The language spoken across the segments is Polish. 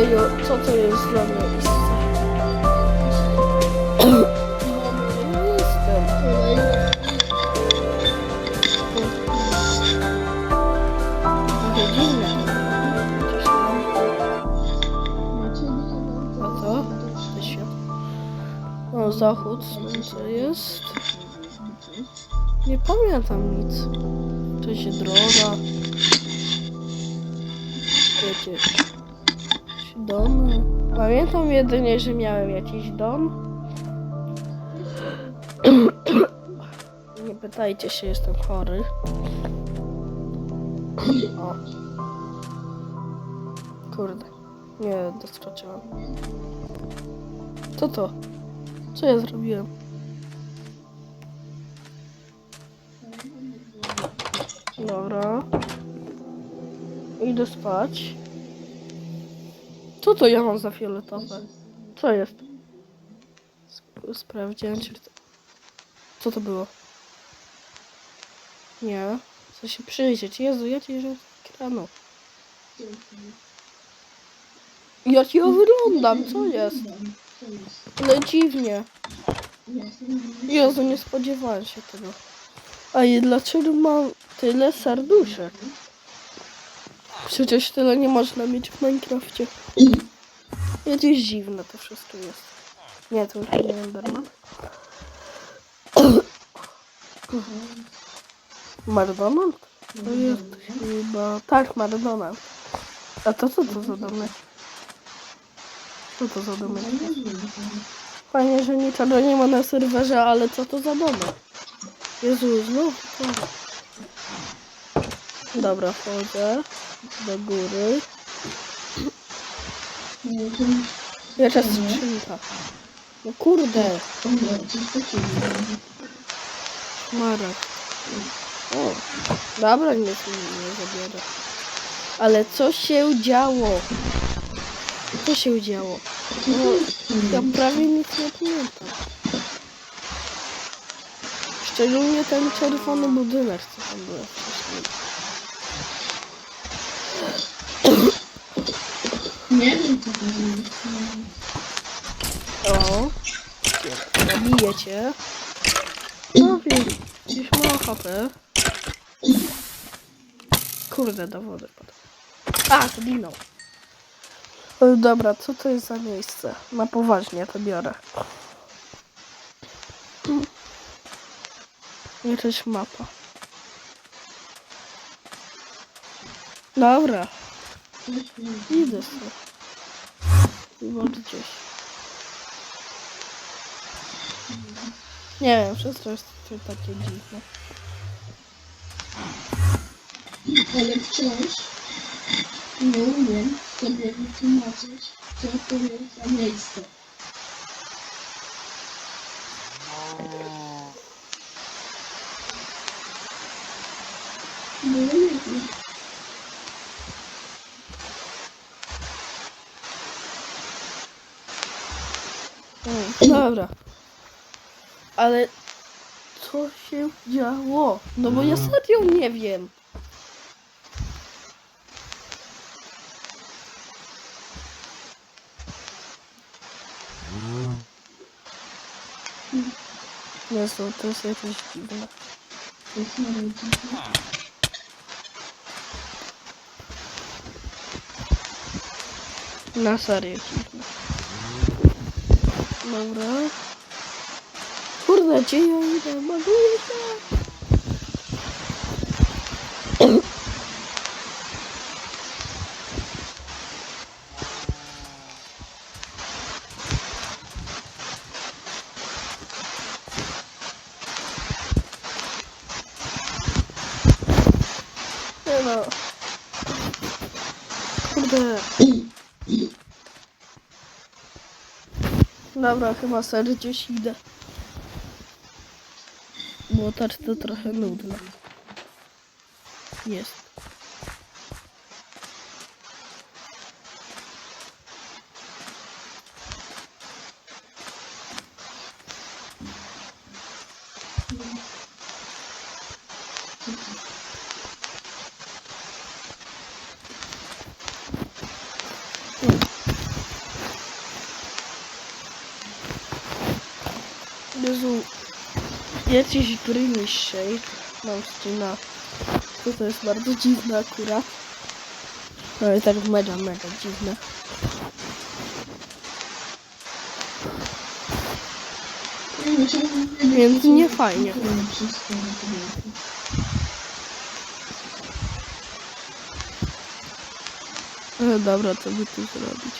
Jeju, co to jest za miejsce? Nie jestem. Trochę dziwne. Chociaż tam- A to? To się. O, zachód, słońce jest. Nie pamiętam nic. To się droga. Wiecie. Domy. Pamiętam jedynie, że miałem jakiś dom. Nie pytajcie się, jestem chory. O. Kurde. Nie doskoczyłam. Co to? Co ja zrobiłem? Dobra. Idę spać. Co to ja mam za fioletowe? Co jest? Sp- Sprawdziłem, czy. Co to było? Nie. Chcę się przyjrzeć. Jezu, ja ci że ekranu. Jak ja wyglądam? Co jest? Ale dziwnie. Jezu, nie spodziewałem się tego. A i dlaczego mam tyle serduszek? Przecież tyle nie można mieć w Minecrafcie. Jakieś dziwne to wszystko jest. Nie, to już nie Enderman. McDonald? To jest chyba... Tak, McDonald. A to co to za domek? Co to za domek? Fajnie, że niczego nie ma na serwerze, ale co to za domek? Jezu, znów. Dobra, wchodzę do góry. Jaka skrzynka? No kurde, szmarek. O, dobra, mi nie zabiera. Ale co się działo? Co się działo? No, ja prawie nic nie pamiętam. Szczególnie ten czerwony budynek, co tam był wcześniej. Nie wiem, co to. O, zabiję cię. No wiem, gdzieś ma HP. Kurde, do wody padł. A, dino. E, Dobra, co to jest za miejsce? Na poważnie to biorę. Jakaś mapa. Dobra, idę sobie. Chyba gdzieś. Nie wiem, wszystko jest tu takie dziwne. Ale wciąż nie umiem sobie wytłumaczyć, co to jest za miejsce. No nie wiem. Mm, dobra. Ale co się działo? No bo ja serio nie wiem. Jezu, to jest jakieś dziwne. To jest narodziny. Na serio dziwne. Dobra. Kurde, gdzie ja idę? Baguję się. Kurde. Dobra, chyba serio gdzieś idę. Bo to trochę nudne. Jest. Jezu. Jakiś Dreamy Shake. Mam ścina. To, to jest bardzo dziwne akurat. No i tak mega, mega dziwne. Więc nie fajnie. E, dobra, co by tu zrobić?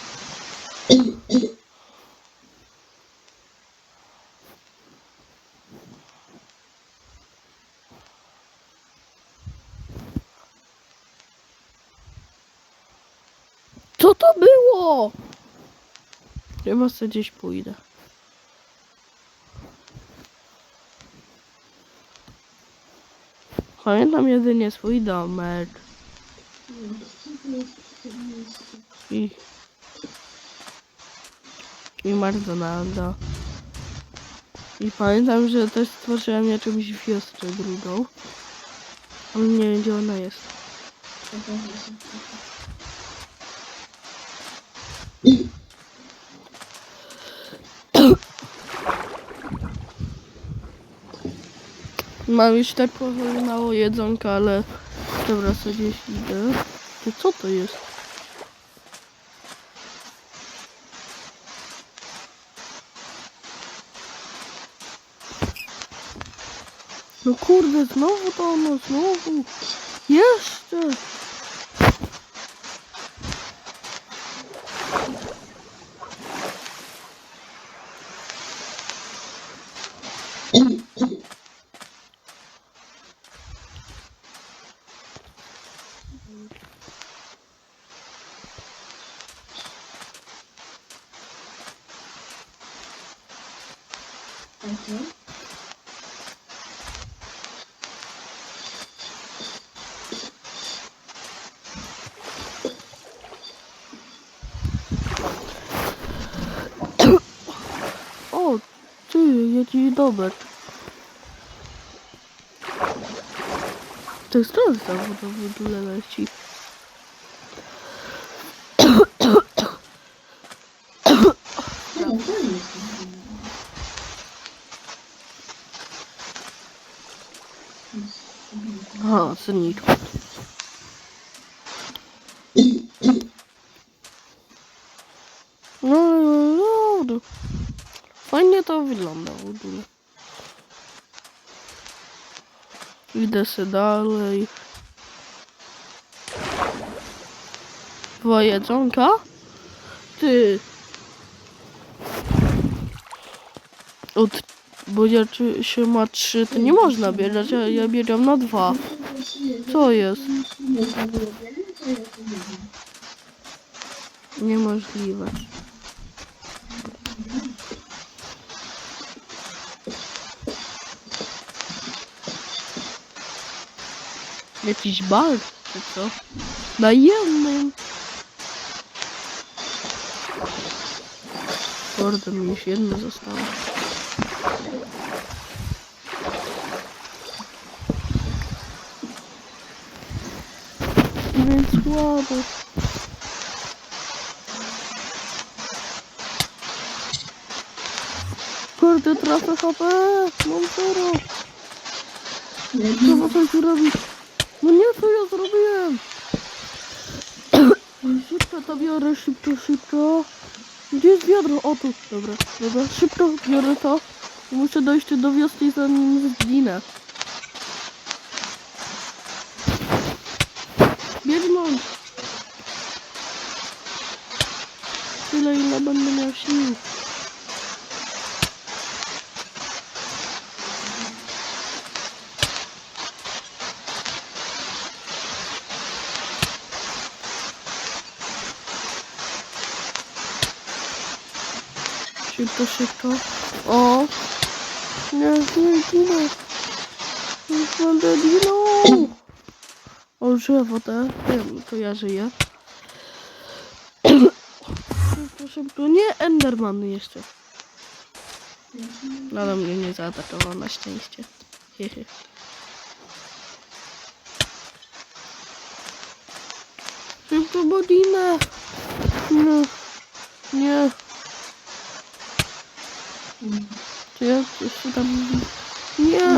Co to było? Chyba sobie gdzieś pójdę. Pamiętam jedynie swój domek i i McDonalda. I pamiętam, że też stworzyłem jakąś wioskę drugą. Ale nie wiem gdzie ona jest. Mam już tak powoli mało jedzonka, ale dobra, sobie gdzieś idę. Co to jest? No kurde, znowu to ono, znowu. Jeszcze. Okay. O, ty, jaki dobry. To jest znowu to w ogóle leci. Aha, syniczku. No, no, no. Fajnie to wygląda w ogóle. Idę sobie dalej. Dwa jedzonka? Ty. Od, bo ja się ma trzy, to nie można bierać, a ja bieram na dwa. Co jest? Ja. Niemożliwe. Jakiś bal, czy co? Na jednym. Kurde, mi już jedno zostało. Słabo. Kurde, tracę HP! Mam zero! Co ma coś tu robić? No nie, co ja zrobiłem? Szybko to biorę, szybko, szybko. Gdzie jest wiadro? O tu, dobra, dobra, szybko biorę to. Muszę dojść do wioski zanim zginę. Biegnąć! Tyle ile będę miał sił. Szybko, szybko. O! Nie, nie ginę. Już będę ginął. O, drzewo te. Wiem, to ja żyję. Szybko, szybko. Nie, Enderman jeszcze. Nadal mnie nie zaatakował na szczęście. Hehe. Szybko, bo ginę. Nie. Nie. Czy ja coś Co tam mówi? Nie.